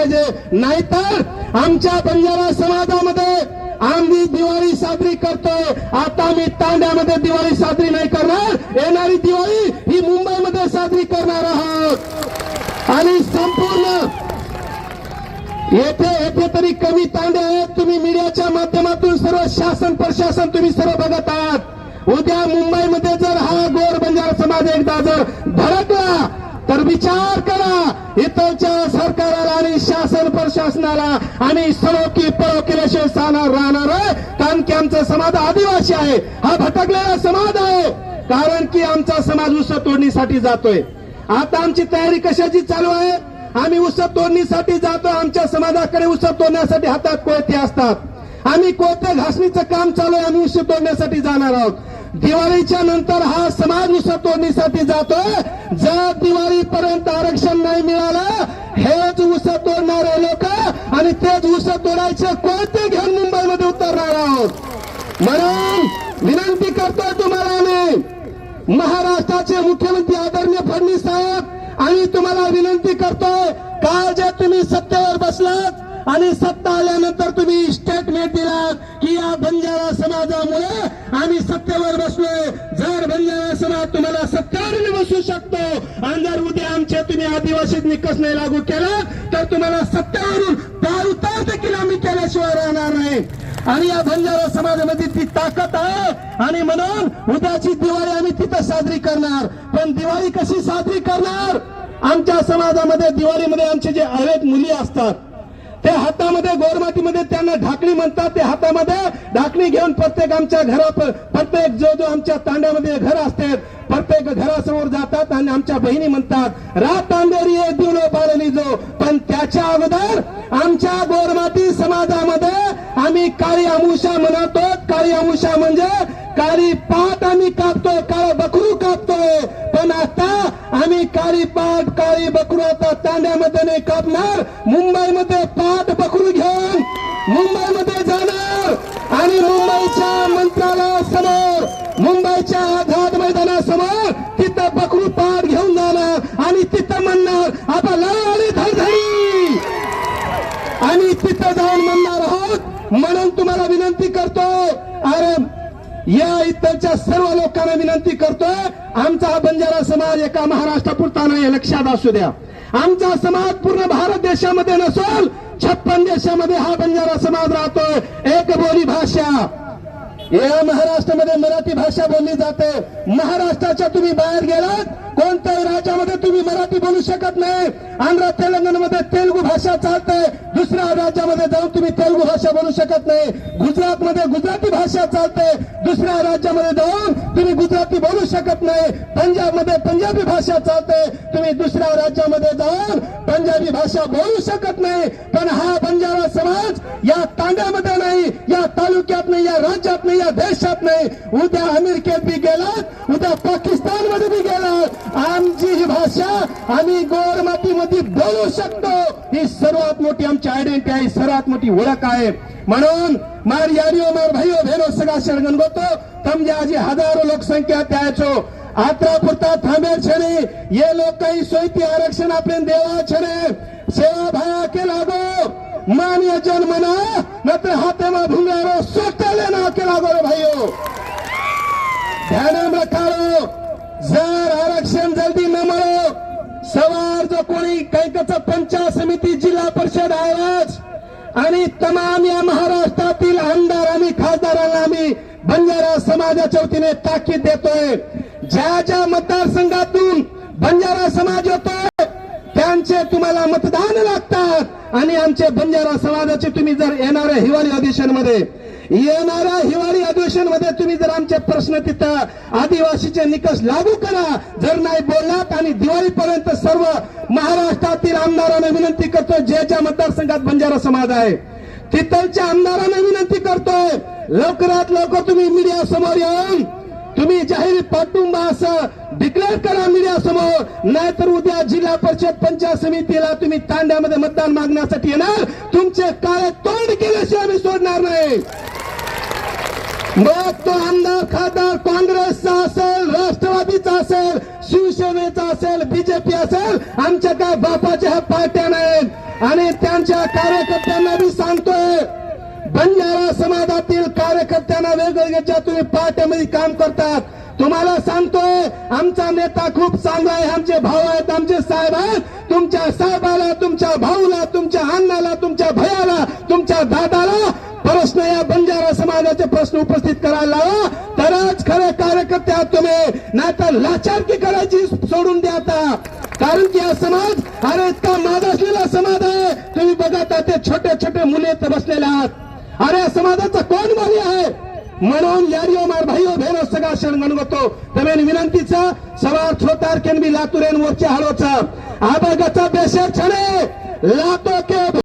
पाहिजे. नाहीतर आमच्या बंजारा समाजामध्ये आम्ही दिवाळी साजरी करतोय. आता मी तांड्यामध्ये दिवाळी साजरी नाही करणार. येणारी दिवाळी ही मुंबईमध्ये साजरी करणार आहोत. आणि संपूर्ण येथे येथे तरी कमी तांडे आहेत. तुम्ही मीडियाच्या माध्यमातून सर्व शासन प्रशासन तुम्ही सर्व बघत आहात. उद्या मुंबईमध्ये जर हा गोर बंजारा समाज एकदा जर धडकला तर विचार करा. इथलच्या सरकारला प्रशासनाला आणि सळोकी पळो केल्याशिवाय साणार राहणार आहे. कारण की आमचा समाज आदिवासी आहे. हा भटकलेला समाज आहे. कारण की आमचा समाज उस तोडणीसाठी जातोय. आता आमची तयारी कशाची चालू आहे? आम्ही उस तोडणीसाठी जातोय. आमच्या समाजाकडे उस तोडण्यासाठी हातात कोयते असतात. आम्ही कोयते घासणीचं काम चालू आहे. आम्ही उस तोडण्यासाठी जाणार आहोत. दिवाळीच्या नंतर हा समाज उस तोडणीसाठी जातोय. जर दिवाळीपर्यंत आरक्षण नाही मिळालं हेच ऊस तोडणारे लोक आणि तेच ऊस तोडायचे कोणते घेऊन मुंबईमध्ये उतरणार आहोत? म्हणून विनंती करतोय तुम्हाला आम्ही. महाराष्ट्राचे मुख्यमंत्री आदरणीय फडणवीस साहेब आणि तुम्हाला विनंती करतोय काल जे तुम्ही सत्तेवर बसलात. आणि सत्ता आल्यानंतर तुम्ही स्टेटमेंट दिला की या बंजारा समाजामुळे आम्ही सत्तेवर बसलोय. जर बंजारा समाज तुम्हाला सत्तेवर बसू शकतो आणि जर उद्या आमचे तुम्ही आदिवासी निकष नाही लागू केला तर तुम्हाला सत्तेवरून पार उतार देखील आम्ही केल्याशिवाय राहणार नाही. आणि या बंजारा समाजामध्ये ती ताकद आहे. आणि म्हणून उद्याची दिवाळी आम्ही तिथं साजरी करणार. पण दिवाळी कशी साजरी करणार? आमच्या समाजामध्ये दिवाळीमध्ये आमचे जे अनेक मुली असतात त्या हातामध्ये गोरमातीमध्ये त्यांना ढाकणी म्हणतात. ते हातामध्ये ढाकणी घेऊन प्रत्येक आमच्या घरा प्रत्येक जो जो आमच्या तांड्यामध्ये घर असते प्रत्येक घरासमोर जातात आणि आमच्या बहिणी म्हणतात रात तांडेरी एक दिवलो पाळली जो पण त्याच्या अगोदर आमच्या गोरमाती समाजामध्ये आम्ही काळी अमुषा म्हणतो काळी अमुषा म्हणजे काळी पाट आम्ही कापतोय काळ बकरू कापतोय. पण आता काळी पाट काळी बकरू आता तांड्यामध्ये नाही कापणार. मुंबईमध्ये पाट बकरू घेऊन मुंबईमध्ये जाणार. आणि मुंबईच्या मंत्रालयासमोर मुंबईच्या आझाद मैदानासमोर तिथं बकरू पाट घेऊन जाणार. आणि तिथं म्हणणार आता लाली धडधडी. आणि तिथं जाऊन म्हणणार आहोत म्हणून तुम्हाला विनंती करतो. अरे या इतरच्या सर्व लोकांना विनंती करतोय आमचा हा बंजारा समाज एका महाराष्ट्रापुरता नाही लक्षात असू द्या. आमचा समाज पूर्ण भारत देशामध्ये नसून छप्पन देशामध्ये हा बंजारा समाज राहतोय. एक बोली भाषा. या महाराष्ट्रामध्ये मराठी भाषा बोलली जाते. महाराष्ट्राच्या तुम्ही बाहेर गेलात कोणत्याही राज्यामध्ये तुम्ही मराठी बोलू शकत नाही. आंध्र तेलंगणामध्ये तेलुगू भाषा चालते दुसऱ्या राज्यामध्ये जाऊन तुम्ही तेलुगू भाषा बोलू शकत नाही. गुजरातमध्ये गुजराती भाषा चालते दुसऱ्या राज्यामध्ये जाऊन तुम्ही गुजराती बोलू शकत नाही. पंजाबमध्ये पंजाबी भाषा चालते तुम्ही दुसऱ्या राज्यामध्ये जाऊन पंजाबी भाषा बोलू शकत नाही. पण हा असणारा समाज या तांड्यामध्ये नाही या तालुक्यात नाही या राज्यात नाही या देशात नाही। उद्या अमेरिकेत बी गेलात उद्या पाकिस्तानमध्ये बी गेलात। आमची ही भाषा आम्ही गोरमातीमध्ये बोलू शकतो. ही सर्वात मोठी आमची आयडेंटिटी आहे सर्वात मोठी ओळख आहे. म्हणून मार यारिओ मार भाईओ भेनो सगळा शरण बोलतो तमजे आजी हजारो लोकसंख्या त्याचो. आत्रा पुरता थांबे छे ये लोक काही सोयती आरक्षण आपण देवा छे सेवा भाया के लागो. मानिए जन मना नत्र हाथे में भूंगा रो सोटे लेना अकेला गोरे भाइयों ध्यान रखा रो जर आरक्षण जल्दी न मरो सवार जो कोणी कैकच पंचायत समिती जिल्हा परिषद आवाज आणि तमाम या महाराष्ट्रातील आमदार आणि खासदारांना आम्ही बंजारा समाजाच्या वतीने ताकीद देतोय. ज्या ज्या मतदारसंघातून बंजारा समाज होतो त्यांचे तुम्हाला मतदान लागतात. आणि आमचे बंजारा समाजाचे तुम्ही जर येणाऱ्या हिवाळी अधिवेशनमध्ये येणाऱ्या हिवाळी अधिवेशनमध्ये तुम्ही जर आमचे प्रश्न तिथं आदिवासीचे निकष लागू करा जर नाही बोललात आणि दिवाळीपर्यंत सर्व महाराष्ट्रातील आमदारांना विनंती करतो ज्याच्या मतदारसंघात बंजारा समाज आहे तिथलच्या आमदारांना विनंती करतोय लवकरात लवकर तुम्ही मीडिया समोर येऊन तुम्ही जाहीर पाठिंबा असं डिक्लेअर करा मीडिया समोर. नाहीतर उद्या जिल्हा परिषद पंचायत समितीला तुम्ही तांड्यामध्ये मतदान मागण्यासाठी येणार. तुमचे काळे तोंड केल्याशिवाय आम्ही सोडणार नाही. मग तो आमदार खासदार काँग्रेसचा असेल राष्ट्रवादीचा असेल शिवसेनेचा असेल बीजेपी असेल आमच्या काय बापाच्या ह्या पार्ट्या नाहीत. आणि त्यांच्या कार्यकर्त्यांना मी सांगतोय कार्यकर्त्यांना वेगवेगळ्या तुम्ही पार्ट्यामध्ये काम करतात. तुम्हाला सांगतोय आमचा नेता खूप चांगला आहे आमचे भाऊ आहेत आमचे साहेब आहेत. तुमच्या साहेबाला तुमच्या भाऊला तुमच्या अण्णाला तुमच्या भयाला तुमच्या दादाला प्रश्न या बंजारा समाजाचे प्रश्न उपस्थित करायला लावा. तरच खरे कार्यकर्ते आहात तुम्ही. नाहीतर लाचारकी करायची सोडून द्या आता. कारण की हा समाज अरे इतका मागासलेला समाज आहे. तुम्ही बघा ते छोटे छोटे मुले बसलेले आहात. अरे समाजाचा कोण बळी आहे? म्हणून यारियो मार भाईओ भेनो सगळा क्षण गणगतो तमेन विनंतीचा सवार छोटार केन बी लातूरेन वरच्या हळोचा. आबागाचा बेशर छणे लातो के